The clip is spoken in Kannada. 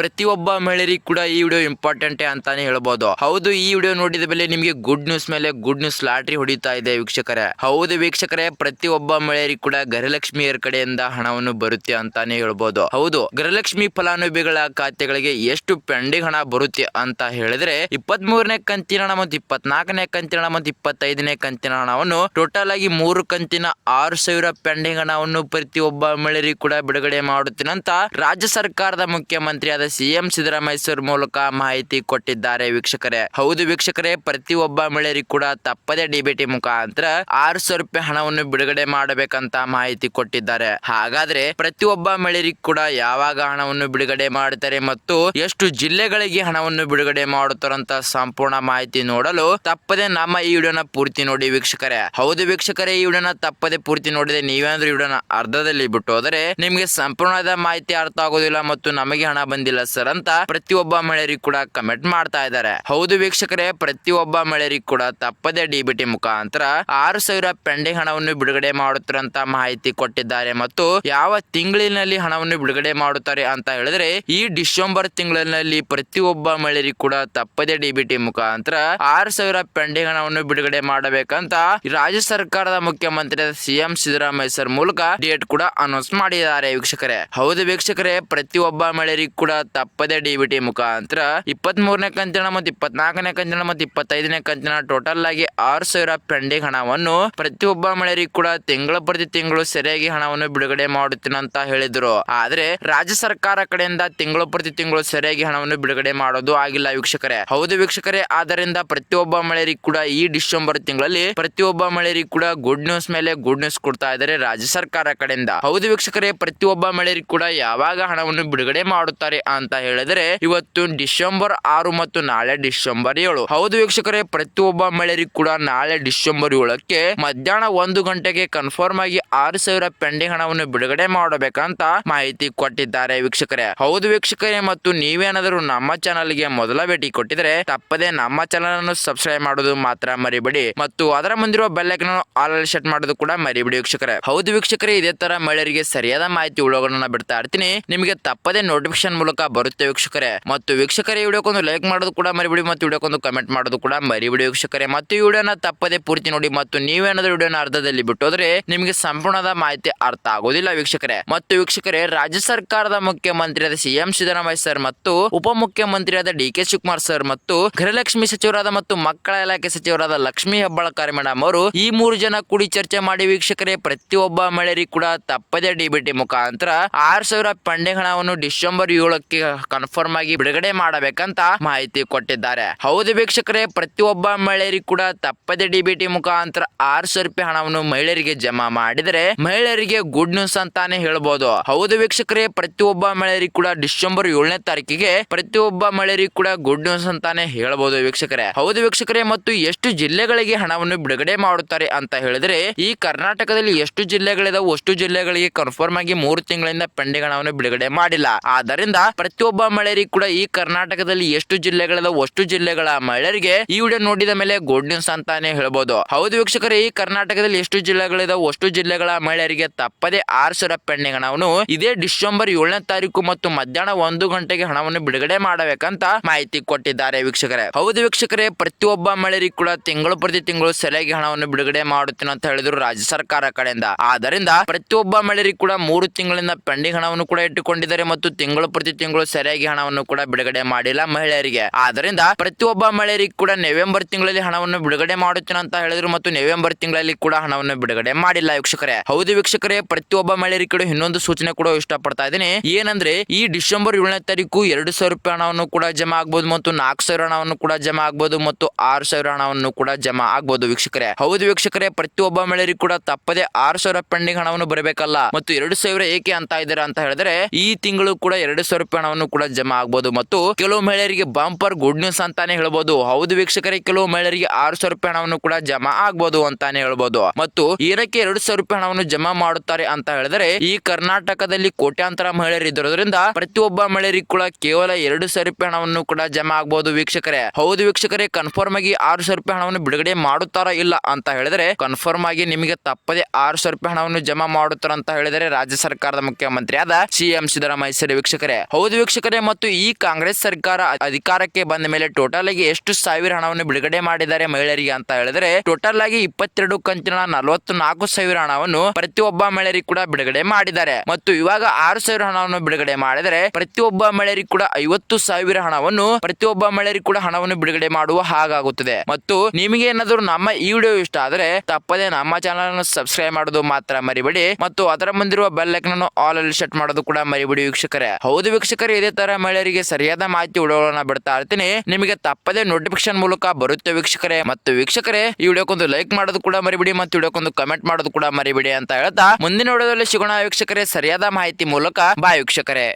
ಪ್ರತಿಯೊಬ್ಬ ಮಹಿಳೆಯರಿಗೆ ಕೂಡ ಈ ವಿಡಿಯೋ ಇಂಪಾರ್ಟೆಂಟ್ ಅಂತಾನೆ ಹೇಳ್ಬೋದು. ಹೌದು, ಈ ವಿಡಿಯೋ ನೋಡಿದ ಮೇಲೆ ನಿಮಗೆ ಗುಡ್ ನ್ಯೂಸ್ ಮೇಲೆ ಗುಡ್ ನ್ಯೂಸ್ ಲಾಟ್ರಿ ಹೊಡಿತಾ ಇದೆ ವೀಕ್ಷಕರೇ. ಹೌದು ವೀಕ್ಷಕರೇ, ಪ್ರತಿಯೊಬ್ಬ ಮಹಿಳೆಯರಿಗೆ ಕೂಡ ಗೃಹಲಕ್ಷ್ಮಿಯರ ಕಡೆಯಿಂದ ಹಣವನ್ನು ಬರುತ್ತೆ ಅಂತಾನೆ ಹೇಳ್ಬೋದು. ಹೌದು, ಗೃಹಲಕ್ಷ್ಮಿ ಫಲಾನುಭವಿಗಳ ಖಾತೆಗಳಿಗೆ ಎಷ್ಟು ಪೆಂಡಿಂಗ್ ಹಣ ಬರುತ್ತೆ ಅಂತ ಹೇಳಿದ್ರೆ ಇಪ್ಪತ್ತ್ ಮೂರನೇ ಕಂತಿನ ಹಣ ಮತ್ತು ಇಪ್ಪತ್ನಾಲ್ಕನೇ ಕಂತಿನ ಹಣ ಮತ್ತು ಇಪ್ಪತ್ತೈದನೇ ಕಂತಿನ ಹಣವನ್ನು ಟೋಟಲ್ ಆಗಿ ಮೂರು ಕಂತಿನ ಆರು ಸಾವಿರ ಪೆಂಡಿಂಗ್ ಹಣವನ್ನು ಪ್ರತಿಯೊಬ್ಬ ಮಹಿಳೆಯರಿಗೆ ಕೂಡ ಬಿಡುಗಡೆ ಮಾಡುತ್ತೇನಂತ ರಾಜ್ಯ ಸರ್ಕಾರದ ಮುಖ್ಯಮಂತ್ರಿಯಾದ ಸಿಎಂ ಸಿದ್ದರಾಮಯ್ಯ ಸರ್ ಮೂಲಕ ಮಾಹಿತಿ ಕೊಟ್ಟಿದ್ದಾರೆ ವೀಕ್ಷಕರೇ. ಹೌದು ವೀಕ್ಷಕರೇ, ಪ್ರತಿಯೊಬ್ಬ ಮಹಿಳೆಯರಿಗೆ ಕೂಡ ತಪ್ಪದೇ ಡಿಬಿಟಿ ಮುಖಾಂತರ ಆರು ಸಾವಿರ ರೂಪಾಯಿ ಹಣವನ್ನು ಬಿಡುಗಡೆ ಮಾಡಬೇಕಂತ ಮಾಹಿತಿ ಕೊಟ್ಟಿದ್ದಾರೆ. ಹಾಗಾದ್ರೆ ಪ್ರತಿಯೊಬ್ಬ ಮಹಿಳೆಯರಿಗೆ ಕೂಡ ಯಾವಾಗ ಹಣವನ್ನು ಬಿಡುಗಡೆ ಮಾಡುತ್ತಾರೆ ಮತ್ತು ಎಷ್ಟು ಜಿಲ್ಲೆಗಳಿಗೆ ಹಣವನ್ನು ಬಿಡುಗಡೆ ಮಾಡುತ್ತಾರಂತ ಸಂಪೂರ್ಣ ಮಾಹಿತಿ ನೋಡಲು ತಪ್ಪದೆ ನಮ್ಮ ಈ ವಿಡಿಯೋನ ಪೂರ್ತಿ ನೋಡಿ ವೀಕ್ಷಕರೇ. ಹೌದು ವೀಕ್ಷಕರೇ, ಈ ವಿಡಿಯೋನ ತಪ್ಪದೆ ಪೂರ್ತಿ ನೋಡಿದೆ ನೀವೇನಾದ್ರೂ ವಿಡಿಯೋನ ಅರ್ಧದಲ್ಲಿ ಬಿಟ್ಟು ಹೋದರೆ ನಿಮಗೆ ಸಂಪೂರ್ಣದ ಮಾಹಿತಿ ಅರ್ಥ ಆಗೋದಿಲ್ಲ ಮತ್ತು ನಮಗೆ ಹಣ ಬಂದಿಲ್ಲ ಸರ್ ಅಂತ ಪ್ರತಿಯೊಬ್ಬ ಮಹಿಳೆಯರಿಗೆ ಕೂಡ ಕಮೆಂಟ್ ಮಾಡ್ತಾ ಇದ್ದಾರೆ. ಹೌದು ವೀಕ್ಷಕರೇ, ಪ್ರತಿಯೊಬ್ಬ ಮಹಿಳೆಯರಿಗೆ ಕೂಡ ತಪ್ಪದೆ ಡಿಬಿಟಿ ಮುಖಾಂತರ ಆರು ಸಾವಿರ ಪೆಂಡಿಂಗ್ ಹಣವನ್ನು ಬಿಡುಗಡೆ ಮಾಡುತ್ತಾರಂತ ಮಾಹಿತಿ ಕೊಟ್ಟಿದ್ದಾರೆ. ಮತ್ತು ಯಾವ ತಿಂಗಳಿನಲ್ಲಿ ಹಣವನ್ನು ಬಿಡುಗಡೆ ಮಾಡುತ್ತಾರೆ ಅಂತ ಹೇಳಿದ್ರೆ, ಈ ಡಿಸೆಂಬರ್ ತಿಂಗಳಿನಲ್ಲಿ ಪ್ರತಿಯೊಬ್ಬ ಮಹಿಳೆಯರಿಗೆ ಕೂಡ ತಪ್ಪದೆ ಡಿಬಿಟಿ ಮುಖಾಂತರ ಆರು ಸಾವಿರ ಪೆಂಡಿಂಗ್ ಹಣವನ್ನು ಬಿಡುಗಡೆ ಮಾಡಬೇಕಂತ ರಾಜ್ಯ ಸರ್ಕಾರದ ಮುಖ್ಯಮಂತ್ರಿ ಸಿಎಂ ಸಿದ್ದರಾಮಯ್ಯ ಸರ್ ಮೂಲಕ ಡೇಟ್ ಕೂಡ ಅನೌನ್ಸ್ ಮಾಡಿದ್ದಾರೆ ವೀಕ್ಷಕರೇ. ಹೌದು ವೀಕ್ಷಕರೇ, ಪ್ರತಿಯೊಬ್ಬ ಮಹಿಳೆಯರಿಗೆ ಕೂಡ ತಪ್ಪದೆ ಡಿಬಿಟಿ ಮುಖಾಂತರ ಇಪ್ಪತ್ತ್ ಮೂರನೇ ಕಂತಿನ ಮತ್ತು ಇಪ್ಪತ್ನಾಲ್ಕನೇ ಕಂತಿನ ಮತ್ತು ಇಪ್ಪತ್ತೈದನೇ ಕಂತಿನ ಟೋಟಲ್ ಆಗಿ ಆರು ಸಾವಿರ ಪೆಂಡಿಂಗ್ ಹಣವನ್ನು ಪ್ರತಿಯೊಬ್ಬ ಮಹಿಳೆಯರಿಗೆ ಕೂಡ ತಿಂಗಳ ಪ್ರತಿ ತಿಂಗಳು ಸರಿಯಾಗಿ ಹಣವನ್ನು ಬಿಡುಗಡೆ ಮಾಡುತ್ತೇನೆ ಅಂತ ಹೇಳಿದ್ರು. ಆದ್ರೆ ರಾಜ್ಯ ಸರ್ಕಾರ ಕಡೆಯಿಂದ ತಿಂಗಳು ಪ್ರತಿ ತಿಂಗಳು ಸರಿಯಾಗಿ ಹಣವನ್ನು ಬಿಡುಗಡೆ ಮಾಡೋದು ಆಗಿಲ್ಲ ವೀಕ್ಷಕರೇ. ಹೌದು ವೀಕ್ಷಕರೇ, ಆದ್ದರಿಂದ ಪ್ರತಿಯೊಬ್ಬ ಮಹಿಳೆಯರಿಗೆ ಕೂಡ ಈ ಡಿಸೆಂಬರ್ ತಿಂಗಳಲ್ಲಿ ಪ್ರತಿಯೊಬ್ಬ ಮಹಿಳೆಯರಿಗೆ ಕೂಡ ಗುಡ್ ನ್ಯೂಸ್ ಮೇಲೆ ಗುಡ್ ನ್ಯೂಸ್ ಕೊಡ್ತಾ ಇದ್ದಾರೆ ರಾಜ್ಯ ಸರ್ಕಾರ ಕಡೆಯಿಂದ. ಹೌದು ವೀಕ್ಷಕರೇ, ಪ್ರತಿಯೊಬ್ಬ ಮಹಿಳೆಯರಿಗೆ ಕೂಡ ಯಾವಾಗ ಹಣವನ್ನು ಬಿಡುಗಡೆ ಮಾಡುತ್ತಾರೆ ಅಂತ ಹೇಳಿದ್ರೆ ಇವತ್ತು ಡಿಸೆಂಬರ್ ಆರು ಮತ್ತು ನಾಳೆ ಡಿಸೆಂಬರ್ ಏಳು. ಹೌದು ವೀಕ್ಷಕರೇ, ಪ್ರತಿಯೊಬ್ಬ ಮಹಿಳೆಯರಿಗೂ ಕೂಡ ನಾಳೆ ಡಿಸೆಂಬರ್ ಏಳಕ್ಕೆ ಮಧ್ಯಾಹ್ನ ಒಂದು ಗಂಟೆಗೆ ಕನ್ಫರ್ಮ್ ಆಗಿ ಆರು ಸಾವಿರ ಪೆಂಡಿಂಗ್ ಹಣವನ್ನು ಬಿಡುಗಡೆ ಮಾಡಬೇಕಂತ ಮಾಹಿತಿ ಕೊಟ್ಟಿದ್ದಾರೆ ವೀಕ್ಷಕರೇ. ಹೌದು ವೀಕ್ಷಕರೇ, ಮತ್ತು ನೀವೇನಾದರೂ ನಮ್ಮ ಚಾನಲ್ಗೆ ಮೊದಲ ಭೇಟಿ ಕೊಟ್ಟಿದ್ರೆ ತಪ್ಪದೆ ನಮ್ಮ ಚಾನಲ್ ಅನ್ನು ಸಬ್ಸ್ಕ್ರೈಬ್ ಮಾಡೋದು ಮಾತ್ರ ಮರಿಬೇಡಿ. ಮತ್ತು ಅದರ ಮುಂದಿರುವ ಬೆಲ್ಲೈಕನ್ ಆಲ್ ಸೆಟ್ ಮಾಡೋದು ಕೂಡ ಮರಿಬೇಡಿ ವೀಕ್ಷಕರೇ. ಹೌದು ವೀಕ್ಷಕರೇ, ಇದೇ ತರ ಮಹಿಳೆಯರಿಗೆ ಸರಿಯಾದ ಮಾಹಿತಿ ಉಳೋಗಳನ್ನ ಬಿಡ್ತಾ ಇರ್ತೀನಿ. ನಿಮಗೆ ತಪ್ಪದೆ ನೋಟಿಫಿಕೇಶನ್ ಮೂಲಕ ಬರುತ್ತೆ ವೀಕ್ಷಕರೇ. ಮತ್ತು ವೀಕ್ಷಕರೇ ವಿಡಿಯೋಕ್ಕೊಂದು ಲೈಕ್ ಮಾಡೋದು ಕೂಡ ಮರಿಬಿಡಿ ಮತ್ತು ವಿಡಿಯೋಕ್ಕೊಂದು ಕಮೆಂಟ್ ಮಾಡೋದು ಕೂಡ ಮರಿಬಿಡಿ ವೀಕ್ಷಕರೇ. ಮತ್ತು ಈ ವಿಡಿಯೋನ ತಪ್ಪದೆ ಪೂರ್ತಿ ನೋಡಿ ಮತ್ತು ನೀವೇನಾದ್ರೂ ವಿಡಿಯೋನ ಅರ್ಧದಲ್ಲಿ ಬಿಟ್ಟೋದ್ರೆ ನಿಮಗೆ ಸಂಪೂರ್ಣದ ಮಾಹಿತಿ ಅರ್ಥ ಆಗೋದಿಲ್ಲ ವೀಕ್ಷಕರೇ. ಮತ್ತು ವೀಕ್ಷಕರೇ, ರಾಜ್ಯ ಸರ್ಕಾರದ ಮುಖ್ಯಮಂತ್ರಿಯಾದ ಸಿಎಂ ಸಿದ್ದರಾಮಯ್ಯ ಸರ್ ಮತ್ತು ಉಪಮುಖ್ಯಮಂತ್ರಿಯಾದ ಡಿ ಕೆ ಶಿವಕುಮಾರ್ ಸರ್ ಮತ್ತು ಗೃಹಲಕ್ಷ್ಮಿ ಸಚಿವರಾದ ಮತ್ತು ಮಕ್ಕಳ ಇಲಾಖೆ ಸಚಿವರಾದ ಲಕ್ಷ್ಮಿ ಹೆಬ್ಬಾಳ್ಕರ್ ಮೇಡಮ್ ಅವರು ಈ ಮೂರು ಜನ ಕೂಡಿ ಚರ್ಚೆ ಮಾಡಿ ವೀಕ್ಷಕರೇ, ಪ್ರತಿಯೊಬ್ಬ ಮಹಿಳೆಯರಿಗೆ ಕೂಡ ತಪ್ಪದೆ ಡಿಬಿಟಿ ಮುಖಾಂತರ ಆರ್ ಸಾವಿರ ಪಂಡೆ ಹಣವನ್ನು ಡಿಸೆಂಬರ್ ಏಳಕ್ಕೆ ಕನ್ಫರ್ಮ್ ಆಗಿ ಬಿಡುಗಡೆ ಮಾಡಬೇಕಂತ ಮಾಹಿತಿ ಕೊಟ್ಟಿದ್ದಾರೆ. ಹೌದು ವೀಕ್ಷಕರೇ, ಪ್ರತಿಯೊಬ್ಬ ಮಹಿಳೆಯರಿಗೆ ಕೂಡ ತಪ್ಪದೆ ಡಿಬಿಟಿ ಮುಖಾಂತರ ಆರು ರೂಪಾಯಿ ಹಣವನ್ನು ಮಹಿಳೆಯರಿಗೆ ಜಮಾ ಮಾಡಿದರೆ ಮಹಿಳೆಯರಿಗೆ ಗುಡ್ ನ್ಯೂಸ್ ಅಂತಾನೆ ಹೇಳ್ಬೋದು. ಹೌದು ವೀಕ್ಷಕರೇ, ಪ್ರತಿಯೊಬ್ಬ ಮಹಿಳೆಯರಿಗೆ ಕೂಡ ಡಿಸೆಂಬರ್ ಏಳನೇ ತಾರೀಕಿಗೆ ಪ್ರತಿಯೊಬ್ಬ ಮಹಿಳೆಯರಿಗೆ ಕೂಡ ಗುಡ್ ನ್ಯೂಸ್ ಅಂತಾನೆ ಹೇಳ್ಬೋದು ವೀಕ್ಷಕರೇ. ಹೌದು ವೀಕ್ಷಕರೇ, ಮತ್ತು ಎಷ್ಟು ಜಿಲ್ಲೆಗಳಿಗೆ ಹಣವನ್ನು ಬಿಡುಗಡೆ ಮಾಡುತ್ತಾರೆ ಅಂತ ಹೇಳಿದ್ರೆ, ಈ ಕರ್ನಾಟಕದಲ್ಲಿ ಎಷ್ಟು ಜಿಲ್ಲೆಗಳಿದಾವೆ, ಅಷ್ಟು ಜಿಲ್ಲೆಗಳಿಗೆ ಕನ್ಫರ್ಮ್ ಆಗಿ ಮೂರು ತಿಂಗಳಿಂದ ಪೆಂಡಿಂಗ್ ಹಣವನ್ನು ಬಿಡುಗಡೆ ಮಾಡಿಲ್ಲ. ಆದ್ದರಿಂದ ಪ್ರತಿಯೊಬ್ಬ ಮಹಿಳೆಯರಿಗೆ ಕೂಡ ಈ ಕರ್ನಾಟಕದಲ್ಲಿ ಎಷ್ಟು ಜಿಲ್ಲೆಗಳದ ಅಷ್ಟು ಜಿಲ್ಲೆಗಳ ಮಹಿಳೆಯರಿಗೆ ಈ ವಿಡಿಯೋ ನೋಡಿದ ಮೇಲೆ ಗುಡ್ ನ್ಯೂಸ್ ಅಂತಾನೆ ಹೇಳ್ಬೋದು. ಹೌದು ವೀಕ್ಷಕರೇ, ಈ ಕರ್ನಾಟಕದಲ್ಲಿ ಎಷ್ಟು ಜಿಲ್ಲೆಗಳಿದಾವೆ, ಅಷ್ಟು ಜಿಲ್ಲೆಗಳ ಮಹಿಳೆಯರಿಗೆ ತಪ್ಪದೆ ಆರ್ ಸಾವಿರ ಹಣವನ್ನು ಇದೇ ಡಿಸೆಂಬರ್ ಏಳನೇ ತಾರೀಕು ಮತ್ತು ಮಧ್ಯಾಹ್ನ ಒಂದು ಗಂಟೆಗೆ ಹಣವನ್ನು ಬಿಡುಗಡೆ ಮಾಡಬೇಕಂತ ಮಾಹಿತಿ ಕೊಟ್ಟಿದ್ದಾರೆ ವೀಕ್ಷಕರೇ. ಹೌದು ವೀಕ್ಷಕರೇ, ಪ್ರತಿಯೊಬ್ಬ ಮಹಿಳೆಯರಿಗೆ ಕೂಡ ತಿಂಗಳು ಪ್ರತಿ ತಿಂಗಳು ಸರಿಯಾಗಿ ಹಣವನ್ನು ಬಿಡುಗಡೆ ಮಾಡುತ್ತೇನೆ ಅಂತ ಹೇಳಿದ್ರು ರಾಜ್ಯ ಸರ್ಕಾರ ಕಡೆಯಿಂದ. ಆದ್ದರಿಂದ ಪ್ರತಿಯೊಬ್ಬ ಮಹಿಳೆಯರಿಗೆ ಕೂಡ ಮೂರು ತಿಂಗಳಿಂದ ಪೆಂಡಿಂಗ್ ಹಣವನ್ನು ಕೂಡ ಇಟ್ಟುಕೊಂಡಿದ್ದಾರೆ ಮತ್ತು ತಿಂಗಳು ಪ್ರತಿ ಸರಿಯಾಗಿ ಹಣವನ್ನು ಕೂಡ ಬಿಡುಗಡೆ ಮಾಡಿಲ್ಲ ಮಹಿಳೆಯರಿಗೆ. ಆದ್ರಿಂದ ಪ್ರತಿಯೊಬ್ಬ ಮಹಿಳೆಯರಿಗೆ ಕೂಡ ನವೆಂಬರ್ ತಿಂಗಳಲ್ಲಿ ಹಣವನ್ನು ಬಿಡುಗಡೆ ಮಾಡುತ್ತೇನೆ ಅಂತ ಹೇಳಿದ್ರು ಮತ್ತು ನವೆಂಬರ್ ತಿಂಗಳಲ್ಲಿ ಕೂಡ ಹಣವನ್ನು ಬಿಡುಗಡೆ ಮಾಡಿಲ್ಲ ವೀಕ್ಷಕರೇ. ಹೌದು ವೀಕ್ಷಕರೇ, ಪ್ರತಿಯೊಬ್ಬ ಮಹಿಳೆಯರಿಗೆ ಕೂಡ ಇನ್ನೊಂದು ಸೂಚನೆ ಕೂಡ ಇಷ್ಟಪಡ್ತಾ ಇದ್ದೀನಿ. ಏನಂದ್ರೆ ಈ ಡಿಸೆಂಬರ್ ಏಳನೇ ತಾರೀಕು ಎರಡು ಸಾವಿರ ರೂಪಾಯಿ ಹಣವನ್ನು ಕೂಡ ಜಮಾ ಆಗಬಹುದು ಮತ್ತು ನಾಲ್ಕು ಸಾವಿರ ಹಣವನ್ನು ಕೂಡ ಜಮಾ ಆಗಬಹುದು ಮತ್ತು ಆರು ಸಾವಿರ ಹಣವನ್ನು ಕೂಡ ಜಮಾ ಆಗ್ಬಹುದು ವೀಕ್ಷಕರೇ. ಹೌದು ವೀಕ್ಷಕರೇ, ಪ್ರತಿಯೊಬ್ಬ ಮಹಿಳೆಯರಿಗೆ ಕೂಡ ತಪ್ಪದೆ ಆರು ಸಾವಿರ ಪೆಂಡಿಂಗ್ ಹಣವನ್ನು ಬರಬೇಕಲ್ಲ. ಮತ್ತು ಎರಡು ಸಾವಿರ ಏಕೆ ಅಂತ ಇದ್ದಾರೆ ಅಂತ ಹೇಳಿದ್ರೆ ಈ ತಿಂಗಳು ಕೂಡ ಎರಡು ಸಾವಿರ ರೂಪಾಯಿ ಹಣವನ್ನು ಕೂಡ ಜಮಾ ಆಗ್ಬೋದು. ಮತ್ತು ಕೆಲವು ಮಹಿಳೆಯರಿಗೆ ಬಂಪರ್ ಗುಡ್ ನ್ಯೂಸ್ ಅಂತಾನೆ ಹೇಳ್ಬೋದು. ಹೌದು ವೀಕ್ಷಕರೇ, ಕೆಲವು ಮಹಿಳೆಯರಿಗೆ ಆರು ಸಾವಿರ ರೂಪಾಯಿ ಹಣವನ್ನು ಕೂಡ ಜಮಾ ಆಗ್ಬೋದು ಅಂತಾನೆ ಹೇಳ್ಬೋದು. ಮತ್ತು ಏನಕ್ಕೆ ಎರಡು ಸಾವಿರ ರೂಪಾಯಿ ಹಣವನ್ನು ಜಮಾ ಮಾಡುತ್ತಾರೆ ಅಂತ ಹೇಳಿದ್ರೆ, ಈ ಕರ್ನಾಟಕದಲ್ಲಿ ಕೋಟ್ಯಾಂತರ ಮಹಿಳೆಯರು ಇರೋದ್ರಿಂದ ಪ್ರತಿಯೊಬ್ಬ ಮಹಿಳೆಯರಿಗೆ ಕೂಡ ಕೇವಲ ಎರಡು ಸಾವಿರ ರೂಪಾಯಿ ಹಣವನ್ನು ಕೂಡ ಜಮಾ ಆಗ್ಬಹುದು ವೀಕ್ಷಕರೇ. ಹೌದು ವೀಕ್ಷಕರೇ ಕನ್ಫರ್ಮ್ ಆಗಿ ಆರು ಸಾವಿರ ರೂಪಾಯಿ ಹಣವನ್ನು ಬಿಡುಗಡೆ ಮಾಡುತ್ತಾರಾ ಇಲ್ಲ ಅಂತ ಹೇಳಿದ್ರೆ ಕನ್ಫರ್ಮ್ ಆಗಿ ನಿಮಗೆ ತಪ್ಪದೆ ಆರು ಸಾವಿರ ರೂಪಾಯಿ ಹಣವನ್ನು ಜಮಾ ಮಾಡುತ್ತಾರ ಅಂತ ಹೇಳಿದರೆ, ರಾಜ್ಯ ಸರ್ಕಾರದ ಮುಖ್ಯಮಂತ್ರಿ ಆದ ಸಿಎಂ ಸಿದ್ದರಾಮಯ್ಯ ವೀಕ್ಷಕರೇ. ಹೌದು ವೀಕ್ಷಕರೇ, ಮತ್ತು ಈ ಕಾಂಗ್ರೆಸ್ ಸರ್ಕಾರ ಅಧಿಕಾರಕ್ಕೆ ಬಂದ ಮೇಲೆ ಟೋಟಲ್ ಆಗಿ ಎಷ್ಟು ಸಾವಿರ ಹಣವನ್ನು ಬಿಡುಗಡೆ ಮಾಡಿದ್ದಾರೆ ಮಹಿಳೆಯರಿಗೆ ಅಂತ ಹೇಳಿದ್ರೆ ಟೋಟಲ್ ಆಗಿ ಇಪ್ಪತ್ತೆರಡು ಕಂತಿನ ನಲವತ್ತು ನಾಲ್ಕು ಸಾವಿರ ಹಣವನ್ನು ಪ್ರತಿಯೊಬ್ಬ ಮಹಿಳೆಯರಿಗೆ ಕೂಡ ಬಿಡುಗಡೆ ಮಾಡಿದ್ದಾರೆ. ಮತ್ತು ಇವಾಗ ಆರು ಸಾವಿರ ಹಣವನ್ನು ಬಿಡುಗಡೆ ಮಾಡಿದರೆ, ಪ್ರತಿಯೊಬ್ಬ ಮಹಿಳೆಯರಿಗೆ ಕೂಡ ಐವತ್ತು ಸಾವಿರ ಹಣವನ್ನು ಪ್ರತಿಯೊಬ್ಬ ಮಹಿಳೆಯರಿಗೆ ಕೂಡ ಹಣವನ್ನು ಬಿಡುಗಡೆ ಮಾಡುವ ಹಾಗಾಗುತ್ತದೆ. ಮತ್ತು ನಿಮಗೆ ಏನಾದರೂ ನಮ್ಮ ಈ ವಿಡಿಯೋ ಇಷ್ಟ ಆದರೆ, ತಪ್ಪದೆ ನಮ್ಮ ಚಾನಲ್ ಅನ್ನು ಸಬ್ಸ್ಕ್ರೈಬ್ ಮಾಡೋದು ಮಾತ್ರ ಮರಿಬೇಡಿ. ಮತ್ತು ಅದರ ಮುಂದಿರುವ ಬೆಲ್ ಐಕನ್ ಆಲ್ ಅಲ್ಲಿ ಸೆಟ್ ಮಾಡೋದು ಕೂಡ ಮರಿಬೇಡಿ ವೀಕ್ಷಕರೇ. ಹೌದು ವೀಕ್ಷಕರೇ ಇದೇ ತರ ಮಹಿಳೆಯರಿಗೆ ಸರಿಯಾದ ಮಾಹಿತಿ ವಿಡಿಯೋಗಳನ್ನ ಬಿಡ್ತಾ ಇರ್ತೀನಿ. ನಿಮಗೆ ತಪ್ಪದೇ ನೋಟಿಫಿಕೇಶನ್ ಮೂಲಕ ಬರುತ್ತೆ ವೀಕ್ಷಕರೇ. ಮತ್ತು ವೀಕ್ಷಕರೇ, ಈ ವಿಡಿಯೋಕ್ಕೊಂದು ಲೈಕ್ ಮಾಡೋದು ಕೂಡ ಮರಿಬಿಡಿ ಮತ್ತು ವಿಡಿಯೋಕ್ಕೊಂದು ಕಮೆಂಟ್ ಮಾಡೋದು ಕೂಡ ಮರಿಬಿಡಿ ಅಂತ ಹೇಳ್ತಾ ಮುಂದಿನ ವಿಡಿಯೋದಲ್ಲಿ ಸಿಗೋಣ ವೀಕ್ಷಕರೇ. ಸರಿಯಾದ ಮಾಹಿತಿ ಮೂಲಕ ಬಾಯ್ ವೀಕ್ಷಕರೇ.